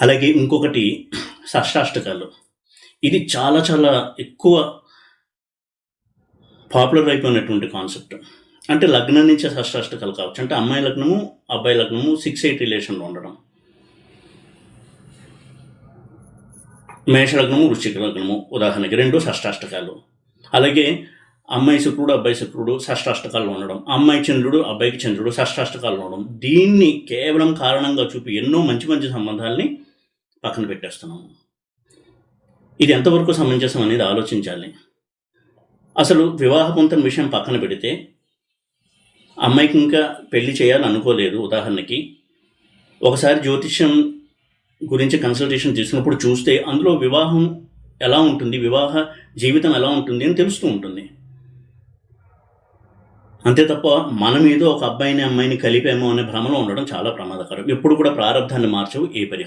అలాగే ఇంకొకటి షష్టాష్టకాలు. ఇది చాలా చాలా ఎక్కువ పాపులర్ అయిపోయినటువంటి కాన్సెప్ట్. అంటే లగ్నం నుంచే షష్టాష్టకాలు కావచ్చు. అంటే అమ్మాయి లగ్నము అబ్బాయి లగ్నము సిక్స్ ఎయిట్ రిలేషన్లో ఉండడం. మేష లగ్నము వృశ్చిక లగ్నము ఉదాహరణకి రెండు షష్టాష్టకాలు. అలాగే అమ్మాయి శుక్రుడు అబ్బాయి శుక్రుడు షష్టాష్టకాలు ఉండడం. అమ్మాయి చంద్రుడు అబ్బాయికి చంద్రుడు షష్టాష్టకాలు ఉండడం. దీన్ని కేవలం కారణంగా చూపి ఎన్నో మంచి మంచి సంబంధాలని పక్కన పెట్టేస్తున్నాము ఇది ఎంతవరకు సమంజసం అనేది ఆలోచించాలి. అసలు వివాహ పొంతన విషయం పక్కన పెడితే అమ్మాయికి ఇంకా పెళ్ళి చేయాలనుకోలేదు ఉదాహరణకి. ఒకసారి జ్యోతిష్యం గురించి కన్సల్టేషన్ చేసినప్పుడు చూస్తే అందులో వివాహం ఎలా ఉంటుంది వివాహ జీవితం ఎలా ఉంటుంది అని తెలుస్తూ ఉంటుంది. అంతే తప్ప మనం ఏదో ఒక అబ్బాయిని అమ్మాయిని కలిపామో అనే భ్రమలో ఉండడం చాలా ప్రమాదకరం. ఎప్పుడు కూడా ప్రారంధాన్ని మార్చవు ఏ పరిహారం.